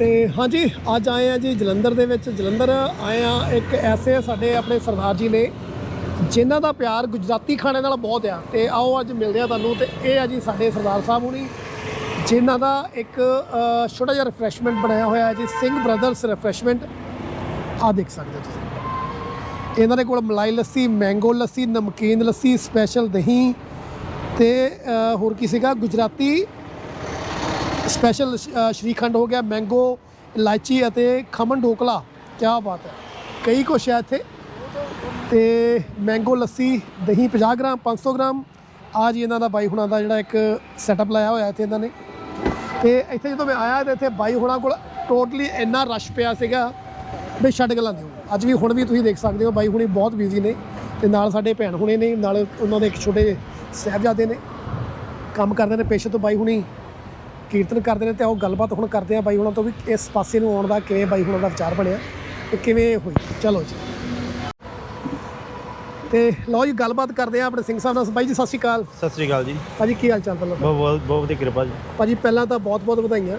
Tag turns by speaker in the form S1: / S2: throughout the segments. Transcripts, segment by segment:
S1: ਤੇ ਹਾਂਜੀ, ਅੱਜ ਆਏ ਆ ਜੀ ਜਲੰਧਰ ਦੇ ਵਿੱਚ। ਜਲੰਧਰ ਆਏ ਆ ਇੱਕ ਐਸੇ ਸਾਡੇ ਆਪਣੇ ਸਰਦਾਰ ਜੀ ਨੇ, ਜਿਨ੍ਹਾਂ ਦਾ ਪਿਆਰ ਗੁਜਰਾਤੀ ਖਾਣੇ ਨਾਲ ਬਹੁਤ ਆ। ਤੇ ਆਓ ਅੱਜ ਮਿਲਦੇ ਆ ਤੁਹਾਨੂੰ ਤੇ ਇਹ ਆ ਜੀ ਸਾਡੇ ਸਰਦਾਰ ਸਾਹਿਬ ਹੁਣੀ, ਜਿਨ੍ਹਾਂ ਦਾ ਇੱਕ ਛੋਟਾ ਜਿਹਾ ਰਿਫਰੈਸ਼ਮੈਂਟ ਬਣਾਇਆ ਹੋਇਆ ਹੈ ਜੀ। ਸਿੰਘ ਬ੍ਰਦਰਸ ਰਿਫਰੈਸ਼ਮੈਂਟ ਆ ਦੇਖ ਸਕਦੇ ਹੋ ਤੁਸੀਂ। ਇਹਨਾਂ ਦੇ ਕੋਲ ਮਲਾਈ ਲੱਸੀ ਮੈਂਗੋ ਲੱਸੀ, ਨਮਕੀਨ ਲੱਸੀ ਸਪੈਸ਼ਲ ਦਹੀਂ ਤੇ ਹੋਰ ਕੀ ਸੀਗਾ? ਗੁਜਰਾਤੀ ਸਪੈਸ਼ਲ ਸ਼੍ਰੀਖੰਡ ਹੋ ਗਿਆ ਮੈਂਗੋ ਇਲਾਇਚੀ ਅਤੇ ਖਮਨ ਢੋਕਲਾ। ਕੀ ਬਾਤ ਹੈ। ਕਈ ਕੁਛ ਹੈ ਇੱਥੇ। ਤੇ ਮੈਂਗੋ ਲੱਸੀ, ਦਹੀਂ 50 ਗ੍ਰਾਮ 500 ਗ੍ਰਾਮ। ਆ ਜੀ ਇਹਨਾਂ ਦਾ ਬਾਈ ਹੁਣਾਂ ਦਾ ਜਿਹੜਾ ਇੱਕ ਸੈਟਅਪ ਲਾਇਆ ਹੋਇਆ ਇੱਥੇ ਇਹਨਾਂ ਨੇ। ਤੇ ਇੱਥੇ ਜਦੋਂ ਮੈਂ ਆਇਆ ਤੇ ਇੱਥੇ ਬਾਈ ਹੁਣਾਂ ਕੋਲ ਟੋਟਲੀ ਇੰਨਾ ਰਸ਼ ਪਿਆ ਸੀਗਾ ਵੀ ਛੱਡ ਗੱਲਾਂ ਦਿਓ ਅੱਜ ਵੀ ਹੁਣ ਵੀ ਤੁਸੀਂ ਦੇਖ ਸਕਦੇ ਹੋ, ਬਾਈ ਹੁਣੀ ਬਹੁਤ ਬਿਜ਼ੀ ਨੇ। ਤੇ ਨਾਲ ਸਾਡੇ ਭੈਣ ਹੁਣੇ ਨੇ, ਨਾਲ ਉਹਨਾਂ ਦੇ ਇੱਕ ਛੋਟੇ ਜਿਹੇ ਸਾਹਿਬਜ਼ਾਦੇ ਨੇ। ਕੰਮ ਕਰਦੇ ਨੇ, ਪੇਸ਼ੇ ਤੋਂ ਬਾਈ ਹੁਣੀ ਕੀਰਤਨ ਕਰਦੇ ਨੇ ਤੇ ਉਹ ਗੱਲਬਾਤ ਹੁਣ ਕਰਦੇ ਆ ਬਾਈ ਹੁਣਾਂ ਤੋਂ ਵੀ ਇਸ ਪਾਸੇ ਨੂੰ ਆਉਣ ਦਾ ਕਿਵੇਂ ਬਾਈ ਹੁਣਾਂ ਦਾ ਵਿਚਾਰ ਬਣਿਆ ਤੇ ਕਿਵੇਂ ਹੋਈ? ਚਲੋ ਜੀ। ਤੇ ਲਓ ਜੀ ਗੱਲਬਾਤ ਕਰਦੇ ਆ ਆਪਣੇ ਸਿੰਘ ਸਾਹਿਬ ਨਾਲ। ਬਾਈ ਜੀ ਸਤਿ ਸ਼੍ਰੀ ਅਕਾਲ।
S2: ਸਤਿ ਸ੍ਰੀ ਅਕਾਲ ਜੀ।
S1: ਭਾਜੀ ਕੀ ਹਾਲ ਚਾਲ ਪਹਿਲਾਂ?
S2: ਬਹੁਤ ਬਹੁਤ ਬਹੁਤ ਵਧੀਆ ਕਿਰਪਾ ਜੀ।
S1: ਭਾਜੀ ਪਹਿਲਾਂ ਤਾਂ ਬਹੁਤ ਬਹੁਤ ਵਧਾਈਆਂ।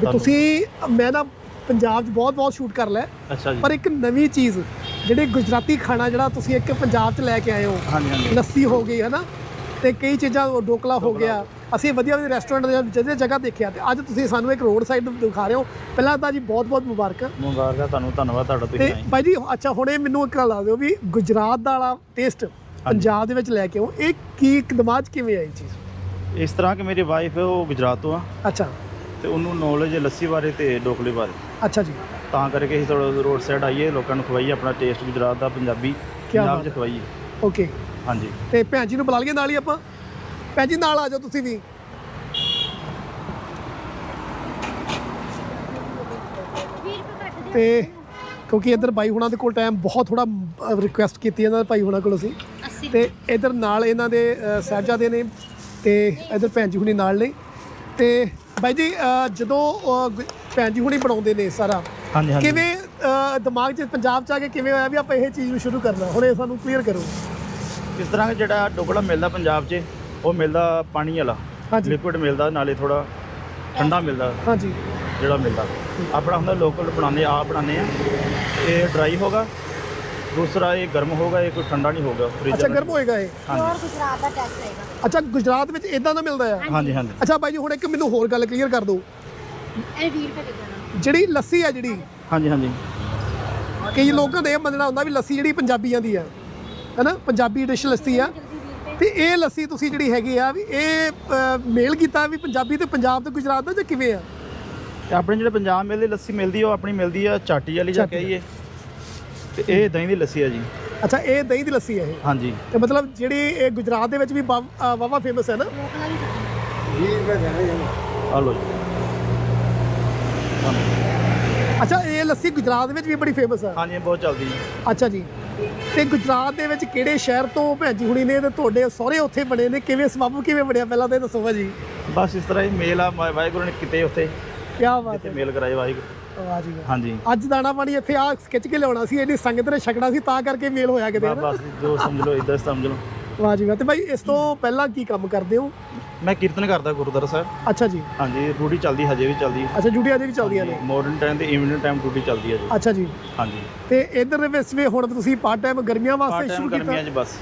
S1: ਵੀ। ਤੁਸੀਂ ਮੈਂ ਨਾ ਪੰਜਾਬ 'ਚ ਬਹੁਤ ਬਹੁਤ ਸ਼ੂਟ ਕਰ ਲਿਆ।
S2: ਅੱਛਾ ਜੀ।
S1: ਪਰ ਇੱਕ ਨਵੀਂ ਚੀਜ਼ ਜਿਹੜੀ ਗੁਜਰਾਤੀ ਖਾਣਾ ਜਿਹੜਾ ਤੁਸੀਂ ਇੱਕ ਪੰਜਾਬ 'ਚ ਲੈ ਕੇ ਆਏ ਹੋ।
S2: ਹਾਂਜੀ ਹਾਂਜੀ।
S1: ਲੱਸੀ ਹੋ ਗਈ ਹੈ ਨਾ ਤੇ ਕਈ ਚੀਜ਼ਾਂ ਡੋਕਲਾ ਹੋ ਗਿਆ। ਅਸੀਂ ਵਧੀਆ ਵਧੀਆ ਰੈਸਟੋਰੈਂਟ ਦੇ ਜਿਹੜੇ ਜਗ੍ਹਾ ਦੇਖਿਆ ਤੇ ਅੱਜ ਤੁਸੀਂ ਸਾਨੂੰ ਇੱਕ ਰੋਡ ਸਾਈਡ ਦਿਖਾ ਰਹੇ ਹੋ। ਪਹਿਲਾਂ ਤਾਂ ਜੀ ਬਹੁਤ ਬਹੁਤ ਮੁਬਾਰਕਾਂ।
S2: ਮੁਬਾਰਕਾਂ ਤੁਹਾਨੂੰ ਧੰਨਵਾਦ ਤੁਹਾਡਾ ਤੁਸੀਂ
S1: ਤੇ
S2: ਆਏ।
S1: ਬਾਈ ਜੀ ਅੱਛਾ ਹੁਣ ਇਹ ਮੈਨੂੰ ਇੱਕ ਗੱਲ ਦੱਸ ਦਿਓ ਵੀ ਗੁਜਰਾਤ ਦਾ ਵਾਲਾ ਟੇਸਟ ਪੰਜਾਬ ਦੇ ਵਿੱਚ ਲੈ ਕੇ ਆਓ। ਇਹ ਕੀ ਦਿਮਾਗ ਕਿਵੇਂ ਆਈ ਚੀਜ਼?
S2: ਇਸ ਤਰ੍ਹਾਂ ਕਿ ਮੇਰੀ ਵਾਈਫ ਉਹ ਗੁਜਰਾਤ ਤੋਂ ਆ।
S1: ਅੱਛਾ।
S2: ਤੇ ਉਹਨੂੰ ਨੌਲੇਜ ਲੱਸੀ ਬਾਰੇ ਤੇ ਡੋਕਲੇ ਬਾਰੇ।
S1: ਅੱਛਾ ਜੀ।
S2: ਤਾਂ ਕਰਕੇ ਅਸੀਂ ਥੋੜਾ ਰੋਡ ਸਾਈਡ ਆਈਏ ਲੋਕਾਂ ਨੂੰ ਖਵਾਈਏ ਆਪਣਾ ਟੇਸਟ ਗੁਜਰਾਤ ਦਾ ਪੰਜਾਬੀ ਪੰਜਾਬ 'ਚ। ਖਵਾਈਏ।
S1: ਓਕੇ
S2: ਹਾਂਜੀ।
S1: ਤੇ ਭੈਣ ਜੀ ਨੂੰ ਬੁਲਾ ਲਈਏ ਨਾਲ ਹੀ ਆਪਾਂ। ਭੈਣ ਜੀ ਨਾਲ ਆ ਜਾਓ ਤੁਸੀਂ ਵੀ। ਤੇ ਕਿਉਂਕਿ ਇੱਧਰ ਬਾਈ ਹੁਣਾਂ ਦੇ ਕੋਲ ਟਾਈਮ ਬਹੁਤ ਥੋੜਾ ਰਿਕੁਐਸਟ ਕੀਤੀ ਇਹਨਾਂ ਦੇ ਭਾਈ ਹੁਣਾਂ ਕੋਲ ਅਸੀਂ ਤੇ ਇੱਧਰ ਨਾਲ ਇਹਨਾਂ ਦੇ ਸਾਹਿਬਜ਼ਾਦੇ ਨੇ ਤੇ ਇੱਧਰ ਭੈਣ ਜੀ ਹੁਣੀ ਨਾਲ ਨੇ। ਤੇ ਬਾਈ ਜੀ ਜਦੋਂ ਭੈਣ ਜੀ ਹੁਣੀ ਬਣਾਉਂਦੇ ਨੇ ਸਾਰਾ
S2: ਹਾਂਜੀ ਹਾਂਜੀ।
S1: ਕਿਵੇਂ ਦਿਮਾਗ 'ਚ ਪੰਜਾਬ 'ਚ ਆ ਕੇ ਕਿਵੇਂ ਹੋਇਆ ਵੀ ਆਪਾਂ ਇਹ ਚੀਜ਼ ਨੂੰ ਸ਼ੁਰੂ ਕਰਨਾ? ਹੁਣ ਇਹ ਸਾਨੂੰ ਕਲੀਅਰ ਕਰੋ।
S2: ਇਸ ਤਰ੍ਹਾਂ ਜਿਹੜਾ ਡੋਕਲਾ ਮਿਲਦਾ ਪੰਜਾਬ 'ਚ ਉਹ ਮਿਲਦਾ ਪਾਣੀ ਵਾਲਾ
S1: ਹਾਂਜੀ।
S2: ਲਿਕੁਇਡ ਮਿਲਦਾ ਨਾਲੇ ਥੋੜਾ ਠੰਡਾ ਮਿਲਦਾ।
S1: ਹਾਂਜੀ।
S2: ਜਿਹੜਾ ਮਿਲਦਾ। ਆਪਣਾ ਹੁੰਦਾ ਲੋਕਲ ਬਣਾਉਂਦੇ ਆਪ ਬਣਾਉਂਦੇ ਆ। ਇਹ ਡਰਾਈ ਹੋਗਾ ਦੂਸਰਾ ਇਹ ਗਰਮ ਹੋਗਾ ਇਹ ਕੋਈ ਠੰਡਾ ਨਹੀਂ ਹੋਗਾ ਫ੍ਰਿਜ
S1: ਅੱਛਾ ਗਰਮ ਹੋਏਗਾ ਇਹ?
S2: ਹਾਂਜੀ।
S3: ਗੁਜਰਾਤ ਦਾ ਟੈਸਟ ਹੋਏਗਾ।
S1: ਅੱਛਾ ਗੁਜਰਾਤ ਵਿੱਚ ਇਦਾਂ ਦਾ ਮਿਲਦਾ ਆ?
S2: ਹਾਂਜੀ ਹਾਂਜੀ।
S1: ਅੱਛਾ ਬਾਈ ਜੀ ਹੁਣ ਇੱਕ ਮੈਨੂੰ ਹੋਰ ਗੱਲ ਕਲੀਅਰ ਕਰ ਦਿਓ।
S3: ਇਹ 20 ਰੁਪਏ ਦੇ। ਦੇਣਾ
S1: ਜਿਹੜੀ ਲੱਸੀ ਆ ਜਿਹੜੀ
S2: ਹਾਂਜੀ ਹਾਂਜੀ।
S1: ਕਈ ਲੋਕਾਂ ਦੇ ਇਹ ਮੰਨਣਾ ਹੁੰਦਾ ਵੀ ਲੱਸੀ ਜਿਹੜੀ ਪੰਜਾਬੀਆਂ ਦੀ ਆ। ਹੈਨਾ? ਪੰਜਾਬੀ ਡਿਸ਼ ਲੱਸੀ ਆ।
S3: ਜਲਦੀ 20 ਰੁਪਏ
S1: ਤੇ ਇਹ ਲੱਸੀ ਤੁਸੀਂ ਜਿਹੜੀ ਹੈਗੀ ਆ ਵੀ ਇਹ ਮੇਲ ਕੀਤਾ ਵੀ ਪੰਜਾਬੀ ਤੇ ਪੰਜਾਬ ਤੇ ਗੁਜਰਾਤ ਦਾ ਜਾਂ ਕਿਵੇਂ ਆ?
S2: ਤੇ ਆਪਣੇ ਜਿਹੜੇ ਪੰਜਾਬ ਮੇਲੇ ਲੱਸੀ ਮਿਲਦੀ ਆ ਉਹ ਆਪਣੀ ਮਿਲਦੀ ਆ ਚਾਟੀ ਵਾਲੀ ਜਾਂ ਕਹੀਏ। ਤੇ ਇਹ ਦਹੀਂ ਦੀ ਲੱਸੀ ਆ ਜੀ।
S1: ਅੱਛਾ ਇਹ ਦਹੀਂ ਦੀ ਲੱਸੀ ਆ ਇਹ?
S2: ਹਾਂਜੀ।
S1: ਤੇ ਮਤਲਬ ਜਿਹੜੀ ਇਹ ਗੁਜਰਾਤ ਦੇ ਵਿੱਚ ਵੀ ਵਾਵਾ ਫੇਮਸ ਹੈ ਨਾ?
S2: ਆ ਜੀ।
S1: ਅੱਛਾ ਇਹ ਲੱਸੀ ਗੁਜਰਾਤ ਵਿੱਚ ਵੀ ਬੜੀ ਫੇਮਸ ਆ।
S2: ਹਾਂਜੀ ਬਹੁਤ ਚੱਲਦੀ ਜੀ
S1: ਅੱਛਾ ਜੀ। ਤੇ ਗੁਜਰਾਤ ਦੇ ਵਿੱਚ ਕਿਹੜੇ ਸ਼ਹਿਰ ਤੋਂ ਭੈਣ ਜੀ ਹੁਣੀ ਨੇ ਤੇ ਤੁਹਾਡੇ ਸਹੁਰੇ ਉੱਥੇ ਬਣੇ ਨੇ? ਕਿਵੇਂ ਸਬੱਬ ਕਿਵੇਂ ਬਣਿਆ? ਪਹਿਲਾਂ ਤਾਂ ਇਹ ਦੱਸੋ ਭਾਜੀ।
S2: ਬਸ ਇਸ ਤਰ੍ਹਾਂ ਹੀ ਮੇਲ ਆ ਵਾਹਿਗੁਰੂ ਨੇ ਕਿਤੇ ਉੱਥੇ।
S1: ਕੀ ਬਾਤ
S2: ਕਿਤੇ
S1: ਹੈ।
S2: ਮੇਲ ਕਰਾਏ ਵਾਹਿਗੁਰੂ।
S1: ਵਾਹ ਜੀ ਵਾਹ।
S2: ਹਾਂਜੀ।
S1: ਅੱਜ ਦਾਣਾ ਪਾਣੀ ਇੱਥੇ ਆ ਖਿੱਚ ਕੇ ਲਿਆਉਣਾ ਸੀ ਇਹਦੀ ਸੰਗਤ ਨੇ ਛਕਣਾ ਸੀ ਤਾਂ ਕਰਕੇ ਮੇਲ ਹੋਇਆ ਕਿਤੇ ਨਾ।
S2: ਬਸ ਜੋ ਸਮਝ ਲਓ ਇਦਾਂ ਸਮਝ ਲਓ।
S1: ਵਾਹ ਜੀ ਵਾਹ। ਤੇ ਭਾਈ ਇਸ ਤੋਂ ਪਹਿਲਾਂ ਕੀ ਕੰਮ ਕਰਦੇ ਹੋ?
S2: ਮੈਂ ਕੀਰਤਨ ਕਰਦਾ ਗੁਰਦੁਆਰਾ ਸਾਹਿਬ।
S1: ਅੱਛਾ ਜੀ।
S2: ਹਾਂਜੀ ਡਿਊਟੀ ਚੱਲਦੀ ਹਜੇ ਵੀ ਚੱਲਦੀ।
S1: ਅੱਛਾ ਡਿਊਟੀਆਂ ਦੇ ਵੀ ਚੱਲਦੀਆਂ ਨੇ?
S2: ਮਾਡਰਨ ਟਾਈਮ ਤੇ ਇਵਨਿੰਗ ਟਾਈਮ ਡਿਊਟੀ ਚੱਲਦੀ ਹੈ ਜੀ
S1: ਅੱਛਾ ਜੀ।
S2: ਹਾਂਜੀ।
S1: ਤੇ ਇਧਰ ਦੇ ਵਿੱਚ ਵੀ ਹੁਣ ਤੁਸੀਂ ਪਾਰਟ ਟਾਈਮ ਗਰਮੀਆਂ ਵਾਸਤੇ ਸ਼ੁਰੂ ਕੀਤਾ?
S2: ਗਰਮੀਆਂ 'ਚ ਬਸ।